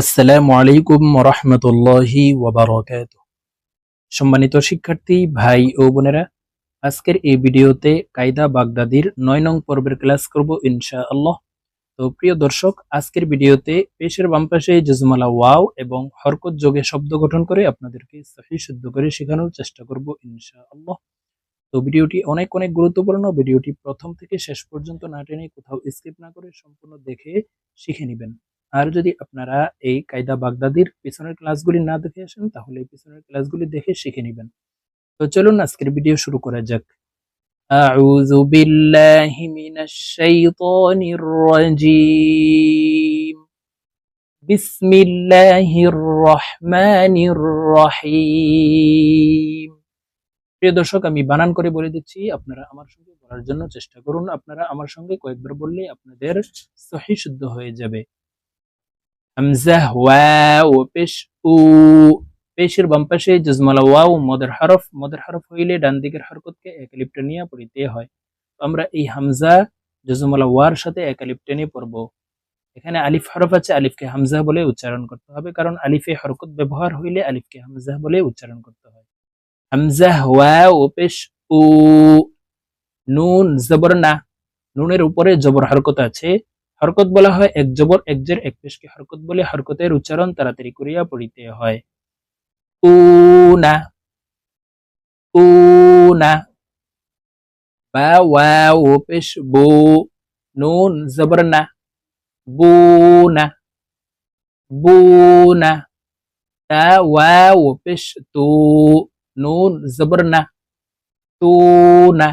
আসসালামু আলাইকুম রহমতুল্লাহি ওয়াবারকাত সম্মানিত শিক্ষার্থী, ভাই ও বোনেরা, আজকের এই ভিডিওতে কায়দা বাগদাদির নয় নং পর্বের ক্লাস করব ইনশা আল্লাহ তো প্রিয় দর্শক, আজকের ভিডিওতে পেশের বাম পাশে জজমালা ওয়াও এবং হরকত যোগে শব্দ গঠন করে আপনাদেরকে সহি শুদ্ধ করে শেখানোর চেষ্টা করব ইনশা আল্লাহ তো ভিডিওটি অনেক অনেক গুরুত্বপূর্ণ, ভিডিওটি প্রথম থেকে শেষ পর্যন্ত না টেনে কোথাও স্কিপ না করে সম্পূর্ণ দেখে শিখে নেবেন। আর যদি আপনারা এই কায়দা বাগদাদির পিছনের ক্লাসগুলি না দেখে আসেন তাহলে এই পিছনের ক্লাসগুলি দেখে শিখে নেবেন তো চলুন আজকের ভিডিও শুরু করা যাক أعوذ بالله من الشيطان الرجيم بسم الله الرحمن الرحيم প্রিয় দর্শক আমি বানান করে বলে দিচ্ছি আপনারা আমার সঙ্গে বলার জন্য চেষ্টা করুন আপনারা আমার সঙ্গে কয়েকবার বললে আপনাদের সহি শুদ্ধ হয়ে যাবে হামজা ওয়াও পেশ উ পেশের বাম পাশে জজমালা ওয়াও মদের হরফ মদের হরফ হইলে ডান দিকের হরকতকে একালিপ্টে নিয়ে পড়িতে হয় তো আমরা এই হামজা জজমালা ওয়ার সাথে একালিপ্টে নিয়ে পড়ব এখানে আলিফ হরফ আছে আলিফকে হামজা বলে উচ্চারণ করতে হবে কারণ আলিফে হরকত ব্যবহার হইলে আলিফকে হামজা বলে উচ্চারণ করতে হয় হামজা ওয়াও পেশ উ নুন জবর না নুনের উপরে জবর হরকত আছে হরকত বলা হয়, এক জবর, এক জের, এক পেশকে হরকত বলে হরকতের উচ্চারণ তাড়াতাড়ি করিয়া পড়িতে হয়। উনা উনা, বা ওয়াও পেশ, বু, নুন, জবর, না, বুনা বুনা, তা ওয়াও পেশ, তু, নুন, জবর না তু না,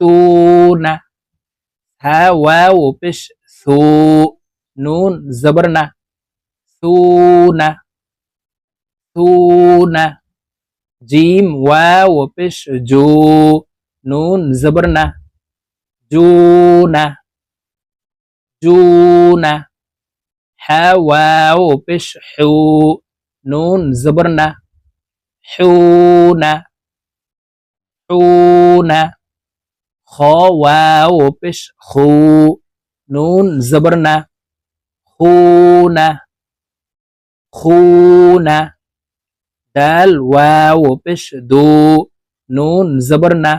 তুনা তুনা হা ওয়াও পেশ সু নুন জবর না সুনা সুনা জিম ওয়াও পেশ জু নুন জবর না জুনা জুনা হা ওয়াও পেশ হু নুন জবর না হুনা হুনা খ, ওয়াও পেশ খু নুন, জবর না খুনা খুনা দাল ওয়াও পেশ দু, নুন, জবর না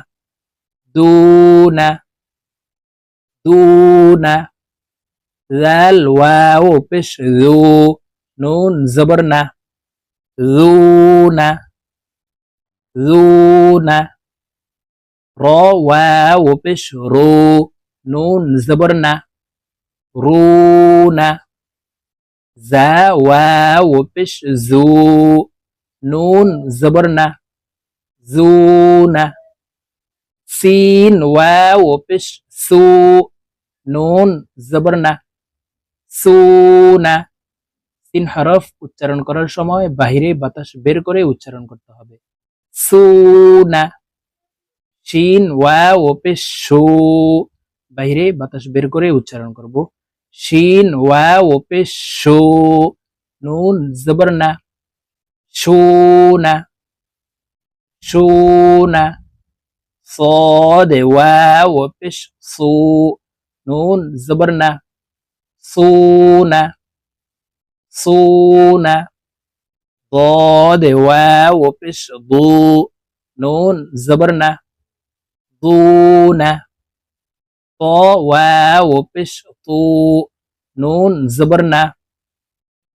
দুনা দুনা দাল ওয়াও পেশ দু, নুন, জবর র ওয়াও পেশ রু নুন জবর না রুনা জা ওয়াও পেশ জু নুন জবর না জুনা সিন ওয়াও পেশ সু নুন জবর না সুনা সিন হরফ উচ্চারণ করার সময় বাহিরে বাতাস বের করে উচ্চারণ করতে হবে সুনা শিন ওয়াও পেশ শু বাহিরে বাতাস বের করে উচ্চারণ করব শিন ওয়াও পেশ শু নুন জবর না শুনা শুনা صاد واو পেশ সু নুন জবর না সুনা সুনা ضاد واو পেশ দু নুন জবর না দুনা ত ওয়াও পেশ তু নুন জবর না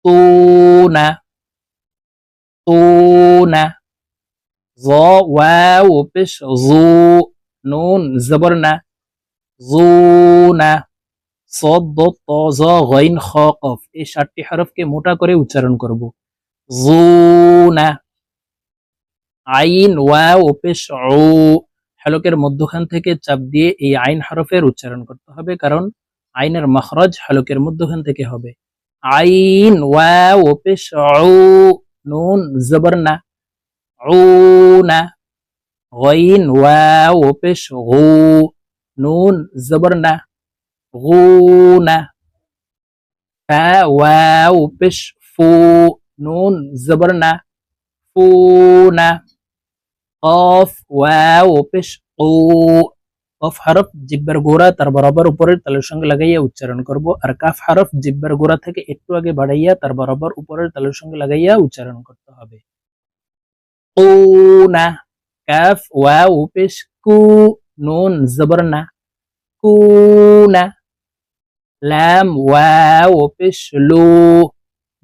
তুনা তুনা জ ওয়াও পেশ জু নুন জবর না জুনা صد ط জ গইন খ কফ এই সাতটি হরফকে মোটা করে উচ্চারণ করব জুনা আইন ওয়াও পেশ উ হলকের মধ্যখান থেকে চাপ দিয়ে এই আইন হরফের উচ্চারণ করতে হবে, কারণ আইনের মখরজ হলকের মধ্যখান থেকে হবে। আইন পেশ নুন, জবর না। নুন, জবর না। ফা ফু, নুন, জবর না। ফুনা অফ ওয়া পেশ ও। অফ হারফ, জিব্বার গোড়া, তার বরাবর উপরের তালের সঙ্গে লাগাইয়া উচ্চারণ করব। আর কাফ হারফ, জিব্বার গোড়া থেকে একটু আগে বাড়াইয়া, তার বরাবর উপরের তালের সঙ্গে লাগাইয়া উচ্চারণ করতে হবে। ও না, কাফ ওয়া পেশ কু, নুন, জবর না। কু না, লাম ওয়া ওপেশ লু,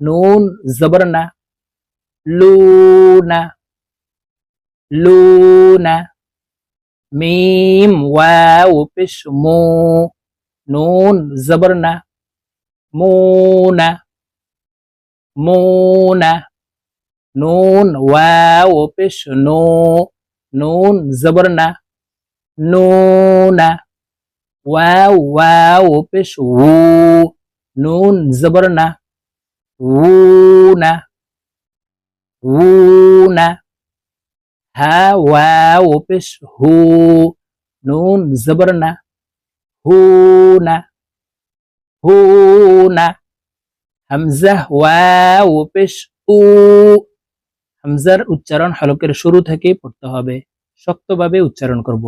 নুন, জবর না। লু না। লুনা মিম ওয়াও পেশ মু নুন জবর না মুনা মুনা নুন ওয়াও পেশ নো নুন জবর না নুনা ওয়াও ওয়াও পেশ উ নুন জবর উনা উনা হা ওয়াও পেশ হু নুন জবর না হুনা হুনা হামজা ওয়াও পেশ উ হামজার উচ্চারণ হলকের শুরু থেকে পড়তে হবে শক্তভাবে উচ্চারণ করব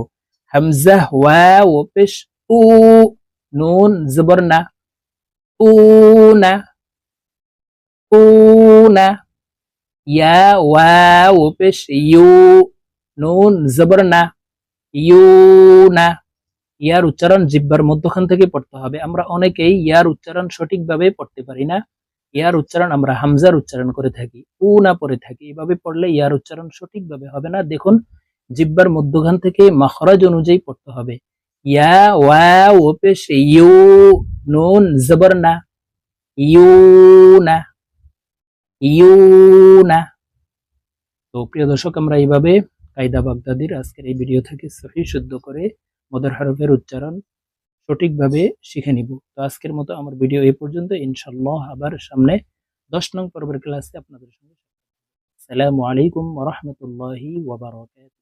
হামজা ওয়াও পেশ উ নুন জবর না উ উনা ইয়া ওয়াও পেশ ইউ নুন জবর না ইউনা ইয়ার উচ্চারণ জিব্বার মধ্যখান থেকে পড়তে হবে আমরা অনেকেই ইয়ার উচ্চারণ সঠিকভাবে পড়তে পারি না ইয়ার উচ্চারণ আমরা হামজার উচ্চারণ করে থাকি উ না পড়ে থাকি এভাবে পড়লে ইয়ার উচ্চারণ সঠিকভাবে হবে না দেখুন জিব্বার মধ্যখান থেকে মাখরাজ অনুযায়ী পড়তে হবে ইয়া ওয়াও পেশ ইউ নুন জবর না ইউনা ইউনা। তো প্রিয় দর্শক, আমরা এইভাবে কায়দা বাগদাদির আজকের এই ভিডিও থেকে সহি শুদ্ধ করে মদর হরফের উচ্চারণ সঠিকভাবে শিখে নিব। তো আজকের মতো আমার ভিডিও এই পর্যন্ত। ইনশাল্লাহ আবার সামনে দশ নং পর্বের ক্লাসে আপনাদের সঙ্গে সালামু আলাইকুম রহমতুল্লাহি ওয়াবারকাত